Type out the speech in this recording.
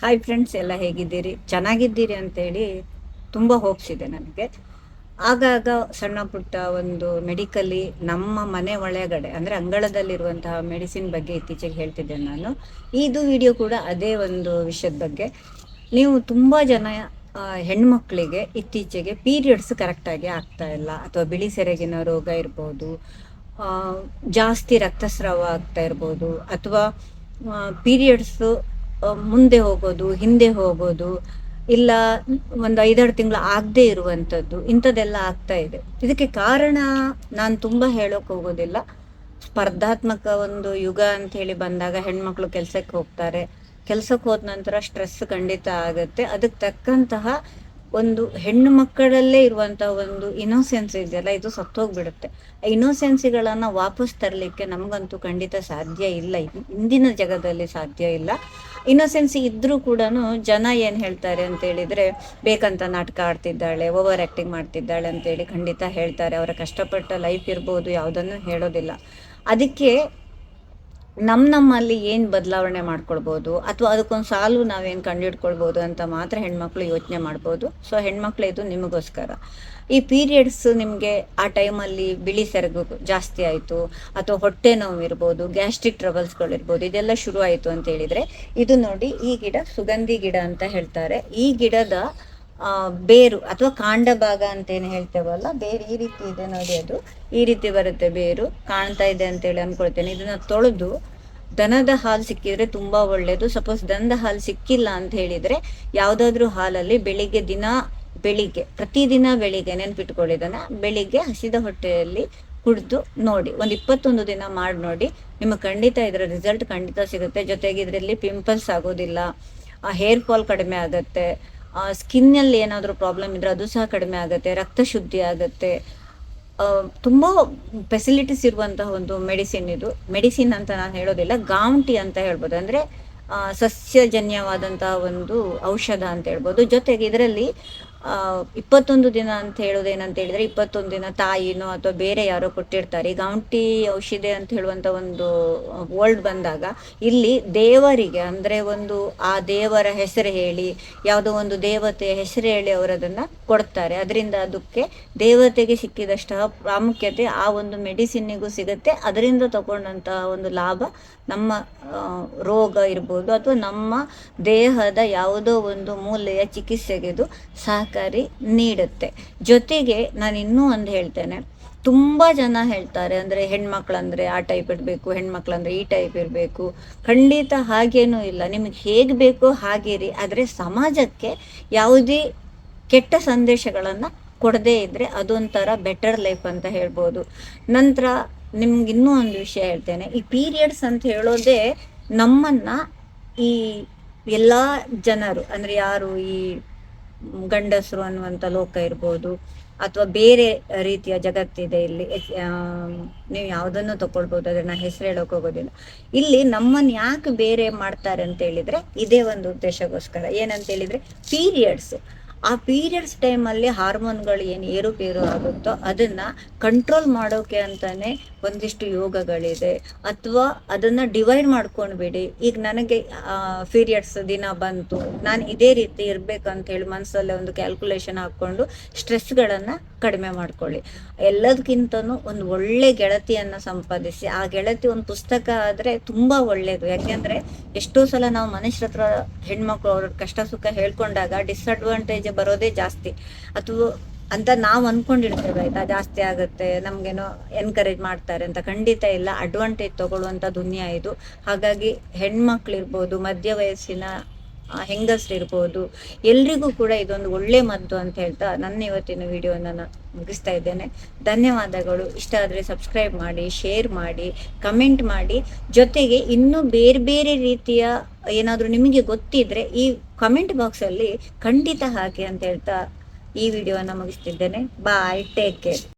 Hi friends ಎಲ್ಲ ಹೇಗಿದ್ದೀರಿ? ಚೆನ್ನಾಗಿದ್ದೀರಿ ಅಂತೇಳಿ ತುಂಬ ಹೋಪ್ಸ್ ಇದೆ ನನಗೆ. ಆಗಾಗ ಸಣ್ಣ ಪುಟ್ಟ ಒಂದು ಮೆಡಿಕಲಿ ನಮ್ಮ ಮನೆ ಒಳಗಡೆ, ಅಂದರೆ ಅಂಗಳದಲ್ಲಿರುವಂತಹ ಮೆಡಿಸಿನ್ ಬಗ್ಗೆ ಇತ್ತೀಚೆಗೆ ಹೇಳ್ತಿದ್ದೆ ನಾನು. ಇದು ವಿಡಿಯೋ ಕೂಡ ಅದೇ ಒಂದು ವಿಷಯದ ಬಗ್ಗೆ. ನೀವು ತುಂಬ ಜನ ಹೆಣ್ಮಕ್ಳಿಗೆ ಇತ್ತೀಚೆಗೆ ಪೀರಿಯಡ್ಸ್ ಕರೆಕ್ಟಾಗಿ ಆಗ್ತಾ ಇಲ್ಲ. ಅಥವಾ ಬಿಳಿ ಸೆರೆಗಿನ ರೋಗ ಇರ್ಬೋದು ಜಾಸ್ತಿ ರಕ್ತಸ್ರಾವ ಆಗ್ತಾ ಇರ್ಬೋದು, ಅಥವಾ ಪೀರಿಯಡ್ಸು ಮುಂದೆ ಹೋಗೋದು, ಹಿಂದೆ ಹೋಗೋದು, ಇಲ್ಲ ಒಂದು ಐದಾರು ತಿಂಗಳು ಆಗದೆ ಇರುವಂಥದ್ದು, ಇಂಥದ್ದೆಲ್ಲ ಆಗ್ತಾ ಇದೆ. ಇದಕ್ಕೆ ಕಾರಣ ನಾನು ತುಂಬ ಹೇಳೋಕೆ ಹೋಗೋದಿಲ್ಲ. ಸ್ಪರ್ಧಾತ್ಮಕ ಒಂದು ಯುಗ ಅಂತ ಹೇಳಿ ಬಂದಾಗ ಹೆಣ್ಮಕ್ಳು ಕೆಲಸಕ್ಕೆ ಹೋಗ್ತಾರೆ. ಕೆಲಸಕ್ಕೆ ಹೋದ ನಂತರ ಸ್ಟ್ರೆಸ್ ಖಂಡಿತ ಆಗುತ್ತೆ. ಅದಕ್ಕೆ ತಕ್ಕಂತಹ ಒಂದು ಹೆಣ್ಣು ಮಕ್ಕಳಲ್ಲೇ ಇರುವಂತ ಒಂದು ಇನೋಸೆನ್ಸ್ ಇದೆಯಲ್ಲ, ಇದು ಸತ್ತೋಗ್ಬಿಡುತ್ತೆ. ಆ ಇನೋಸೆನ್ಸಿಗಳನ್ನ ವಾಪಸ್ ತರಲಿಕ್ಕೆ ನಮಗಂತೂ ಖಂಡಿತ ಸಾಧ್ಯ ಇಲ್ಲ. ಇಂದಿನ ಜಗದಲ್ಲಿ ಸಾಧ್ಯ ಇಲ್ಲ. ಇನ್ನೋಸೆನ್ಸ್ ಇದ್ರೂ ಕೂಡ ಜನ ಏನು ಹೇಳ್ತಾರೆ ಅಂತ ಹೇಳಿದ್ರೆ, ಬೇಕಂತ ನಾಟಕ ಆಡ್ತಿದ್ದಾಳೆ, ಓವರ್ ಆ್ಯಕ್ಟಿಂಗ್ ಮಾಡ್ತಿದ್ದಾಳೆ ಅಂತೇಳಿ ಖಂಡಿತ ಹೇಳ್ತಾರೆ. ಅವರ ಕಷ್ಟಪಟ್ಟ ಲೈಫ್ ಇರ್ಬೋದು, ಯಾವುದನ್ನು ಹೇಳೋದಿಲ್ಲ. ಅದಕ್ಕೆ ನಮ್ಮ ನಮ್ಮಲ್ಲಿ ಏನು ಬದಲಾವಣೆ ಮಾಡ್ಕೊಳ್ಬೋದು ಅಥವಾ ಅದಕ್ಕೊಂದು ಸಾಲು ನಾವೇನು ಕಂಡುಹಿಡ್ಕೊಳ್ಬೋದು ಅಂತ ಮಾತ್ರ ಹೆಣ್ಮಕ್ಳು ಯೋಚನೆ ಮಾಡ್ಬೋದು. ಸೊ ಹೆಣ್ಮಕ್ಳು ಇದು ನಿಮಗೋಸ್ಕರ. ಈ ಪೀರಿಯಡ್ಸ್ ನಿಮಗೆ ಆ ಟೈಮಲ್ಲಿ ಬಿಳಿ ಸೆರಗು ಜಾಸ್ತಿ ಆಯಿತು ಅಥವಾ ಹೊಟ್ಟೆ ನೋವು ಇರ್ಬೋದು, ಗ್ಯಾಸ್ಟ್ರಿಕ್ ಟ್ರಬಲ್ಸ್ಗಳಿರ್ಬೋದು ಇದೆಲ್ಲ ಶುರು ಆಯಿತು ಅಂತ ಹೇಳಿದರೆ ಇದು ನೋಡಿ ಈ ಗಿಡ ಸುಗಂಧಿ ಗಿಡ ಅಂತ ಹೇಳ್ತಾರೆ. ಈ ಗಿಡದ ಬೇರು ಅಥವಾ ಕಾಂಡ ಭಾಗ ಅಂತ ಏನು ಹೇಳ್ತೇವಲ್ಲ, ಬೇರು ಈ ರೀತಿ ಇದೆ ನೋಡಿ ಅದು. ಈ ರೀತಿ ಬರುತ್ತೆ ಬೇರು, ಕಾಣ್ತಾ ಇದೆ ಅಂತೇಳಿ ಅನ್ಕೊಳ್ತೇನೆ. ಇದನ್ನ ತೊಳೆದು ದನದ ಹಾಲು ಸಿಕ್ಕಿದ್ರೆ ತುಂಬಾ ಒಳ್ಳೇದು. ಸಪೋಸ್ ದನದ ಹಾಲು ಸಿಕ್ಕಿಲ್ಲ ಅಂತ ಹೇಳಿದ್ರೆ ಯಾವ್ದಾದ್ರು ಹಾಲಲ್ಲಿ ಬೆಳಿಗ್ಗೆ ದಿನ, ಬೆಳಿಗ್ಗೆ, ಪ್ರತಿದಿನ ಬೆಳಿಗ್ಗೆ ನೆನ್ಪಿಟ್ಕೊಳ್ಳಿದನ ಬೆಳಿಗ್ಗೆ ಹಸಿದ ಹೊಟ್ಟೆಯಲ್ಲಿ ಕುಡಿದು ನೋಡಿ, ಒಂದು ಇಪ್ಪತ್ತೊಂದು ದಿನ ಮಾಡಿ ನೋಡಿ ನಿಮಗೆ ಖಂಡಿತ ಇದರ ರಿಸಲ್ಟ್ ಖಂಡಿತ ಸಿಗುತ್ತೆ. ಜೊತೆಗೆ ಇದರಲ್ಲಿ ಪಿಂಪಲ್ಸ್ ಆಗೋದಿಲ್ಲ, ಆ ಹೇರ್ ಫಾಲ್ ಕಡಿಮೆ ಆಗುತ್ತೆ ಸ್ಕಿನ್ನಲ್ಲಿ ಏನಾದರೂ ಪ್ರಾಬ್ಲಮ್ ಇದ್ರೆ ಅದು ಸಹ ಕಡಿಮೆ ಆಗುತ್ತೆ, ರಕ್ತ ಶುದ್ಧಿ ಆಗುತ್ತೆ. ತುಂಬ ಫೆಸಿಲಿಟೀಸ್ ಇರುವಂತಹ ಒಂದು ಮೆಡಿಸಿನ್ ಇದು. ಮೆಡಿಸಿನ್ ಅಂತ ನಾನು ಹೇಳೋದಿಲ್ಲ ಗಾಂಟಿ ಅಂತ ಹೇಳ್ಬೋದು. ಅಂದರೆ ಸಸ್ಯಜನ್ಯವಾದಂತಹ ಒಂದು ಔಷಧ ಅಂತ ಹೇಳ್ಬೋದು. ಜೊತೆಗೆ ಇದರಲ್ಲಿ ಇಪ್ಪತ್ತೊಂದು ದಿನ ಅಂತ ಹೇಳೋದು ಏನಂತ ಹೇಳಿದ್ರೆ ಇಪ್ಪತ್ತೊಂದು ದಿನ ತಾಯಿನೋ ಅಥವಾ ಬೇರೆ ಯಾರೋ ಕೊಟ್ಟಿರ್ತಾರೆ. ಈ ಗೌಂಟಿ ಔಷಧಿ ಅಂತ ಹೇಳುವಂಥ ಒಂದು ವರ್ಲ್ಡ್ ಬಂದಾಗ ಇಲ್ಲಿ ದೇವರಿಗೆ ಅಂದರೆ ಒಂದು, ಆ ದೇವರ ಹೆಸರು ಹೇಳಿ, ಯಾವುದೋ ಒಂದು ದೇವತೆಯ ಹೆಸರು ಹೇಳಿ ಅವರದನ್ನು ಕೊಡ್ತಾರೆ. ಅದರಿಂದ ಅದಕ್ಕೆ ದೇವತೆಗೆ ಸಿಕ್ಕಿದಷ್ಟು ಪ್ರಾಮುಖ್ಯತೆ ಆ ಒಂದು ಮೆಡಿಸಿನ್ನಿಗೂ ಸಿಗುತ್ತೆ. ಅದರಿಂದ ತಗೊಂಡಂತಹ ಒಂದು ಲಾಭ ನಮ್ಮ ರೋಗ ಇರ್ಬೋದು ಅಥವಾ ನಮ್ಮ ದೇಹದ ಯಾವುದೋ ಒಂದು ಮೂಲೆಯ ಚಿಕಿತ್ಸೆಗೆ ಇದು ಸಹಕಾರಿ ನೀಡುತ್ತೆ. ಜೊತೆಗೆ ನಾನು ಇನ್ನೂ ಒಂದು ಹೇಳ್ತೇನೆ, ತುಂಬ ಜನ ಹೇಳ್ತಾರೆ, ಅಂದರೆ ಹೆಣ್ಮಕ್ಳಂದ್ರೆ ಆ ಟೈಪ್ ಇರಬೇಕು, ಹೆಣ್ಮಕ್ಳಂದ್ರೆ ಈ ಟೈಪ್ ಇರಬೇಕು. ಖಂಡಿತ ಹಾಗೇನೂ ಇಲ್ಲ. ನಿಮಗೆ ಹೇಗೆ ಬೇಕೋ ಹಾಗೇರಿ. ಆದರೆ ಸಮಾಜಕ್ಕೆ ಯಾವುದೇ ಕೆಟ್ಟ ಸಂದೇಶಗಳನ್ನು ಕೊಡದೇ ಇದ್ದರೆ ಅದೊಂಥರ ಬೆಟರ್ ಲೈಫ್ ಅಂತ ಹೇಳ್ಬೋದು. ನಂತರ ನಿಮ್ಗೆ ಇನ್ನೂ ಒಂದು ವಿಷಯ ಹೇಳ್ತೇನೆ. ಈ ಪೀರಿಯಡ್ಸ್ ಅಂತ ಹೇಳೋದೇ ನಮ್ಮನ್ನ ಈ ಎಲ್ಲ ಜನರು, ಅಂದರೆ ಯಾರು ಈ ಗಂಡಸರು ಅನ್ನುವಂಥ ಲೋಕ ಇರ್ಬೋದು ಅಥವಾ ಬೇರೆ ರೀತಿಯ ಜಗತ್ತಿದೆ ಇಲ್ಲಿ. ನೀವು ಯಾವುದನ್ನು ತಗೊಳ್ಬೋದು? ಅದನ್ನ ಹೆಸರು ಹೇಳೋಕೆ ಹೋಗೋದಿಲ್ಲ. ಇಲ್ಲಿ ನಮ್ಮನ್ನ ಯಾಕೆ ಬೇರೆ ಮಾಡ್ತಾರೆ ಅಂತ ಹೇಳಿದ್ರೆ ಇದೇ ಒಂದು ಉದ್ದೇಶಗೋಸ್ಕರ. ಏನಂತ ಹೇಳಿದ್ರೆ ಪೀರಿಯಡ್ಸ್ ಆ ಪೀರಿಯಡ್ಸ್ ಟೈಮಲ್ಲಿ ಹಾರ್ಮೋನ್ಗಳು ಏನು ಏರುಪೇರು ಆಗುತ್ತೋ ಅದನ್ನ ಕಂಟ್ರೋಲ್ ಮಾಡೋಕೆ ಅಂತಾನೆ ಒಂದಿಷ್ಟು ಯೋಗಗಳಿದೆ. ಅಥವಾ ಅದನ್ನ ಡಿವೈಡ್ ಮಾಡ್ಕೊಂಡ್ಬಿಡಿ. ಈಗ ನನಗೆ ಪೀರಿಯಡ್ಸ್ ದಿನ ಬಂತು. ನಾನು ಇದೇ ರೀತಿ ಇರ್ಬೇಕಂತ ಹೇಳಿ ಮನಸ್ಸಲ್ಲೇ ಒಂದು ಕ್ಯಾಲ್ಕುಲೇಷನ್ ಹಾಕೊಂಡು ಸ್ಟ್ರೆಸ್ಗಳನ್ನು ಕಡಿಮೆ ಮಾಡ್ಕೊಳ್ಳಿ. ಎಲ್ಲದಕ್ಕಿಂತನೂ ಒಂದು ಒಳ್ಳೆ ಗೆಳತಿಯನ್ನ ಸಂಪಾದಿಸಿ. ಆ ಗೆಳತಿ ಒಂದು ಪುಸ್ತಕ ಆದ್ರೆ ತುಂಬಾ ಒಳ್ಳೇದು. ಯಾಕೆಂದ್ರೆ ಎಷ್ಟೋ ಸಲ ನಾವು ಮನುಷ್ಯರ ಹತ್ರ ಹೆಣ್ಮಕ್ಳು ಅವ್ರ ಕಷ್ಟ ಸುಖ ಹೇಳ್ಕೊಂಡಾಗ ಡಿಸ್ಅಡ್ವಾಂಟೇಜ್ ಬರೋದೇ ಜಾಸ್ತಿ. ಅಥವಾ ಅಂತ ನಾವು ಅನ್ಕೊಂಡಿರ್ತೇವೆ, ಆಯ್ತಾ? ಜಾಸ್ತಿ ಆಗುತ್ತೆ, ನಮ್ಗೇನೋ ಎನ್ಕರೇಜ್ ಮಾಡ್ತಾರೆ ಅಂತ. ಖಂಡಿತ ಇಲ್ಲ ಅಡ್ವಾಂಟೇಜ್ ತಗೊಳ್ಳುವಂತ ದುನಿಯಾ ಇದು. ಹಾಗಾಗಿ ಹೆಣ್ಮಕ್ಳಿರ್ಬೋದು, ಮಧ್ಯ ವಯಸ್ಸಿನ ಹೆಂಗಸರಿರ್ಬೋದು, ಎಲ್ರಿಗೂ ಕೂಡ ಇದೊಂದು ಒಳ್ಳೆ ಮದ್ದು ಅಂತ ಹೇಳ್ತಾ ನನ್ನ ಇವತ್ತಿನ ವಿಡಿಯೋನ ಮುಗಿಸ್ತಾ ಇದ್ದೇನೆ. ಧನ್ಯವಾದಗಳು. ಇಷ್ಟ ಆದರೆ ಸಬ್ಸ್ಕ್ರೈಬ್ ಮಾಡಿ ಶೇರ್ ಮಾಡಿ ಕಮೆಂಟ್ ಮಾಡಿ. ಜೊತೆಗೆ ಇನ್ನೂ ಬೇರೆ ಬೇರೆ ರೀತಿಯ ಏನಾದರೂ ನಿಮಗೆ ಗೊತ್ತಿದ್ರೆ ಈ ಕಮೆಂಟ್ ಬಾಕ್ಸಲ್ಲಿ ಖಂಡಿತ ಹಾಕಿ ಅಂತ ಹೇಳ್ತಾ ಈ ವಿಡಿಯೋನ ಮುಗಿಸ್ತಿದ್ದೇನೆ. Bye take care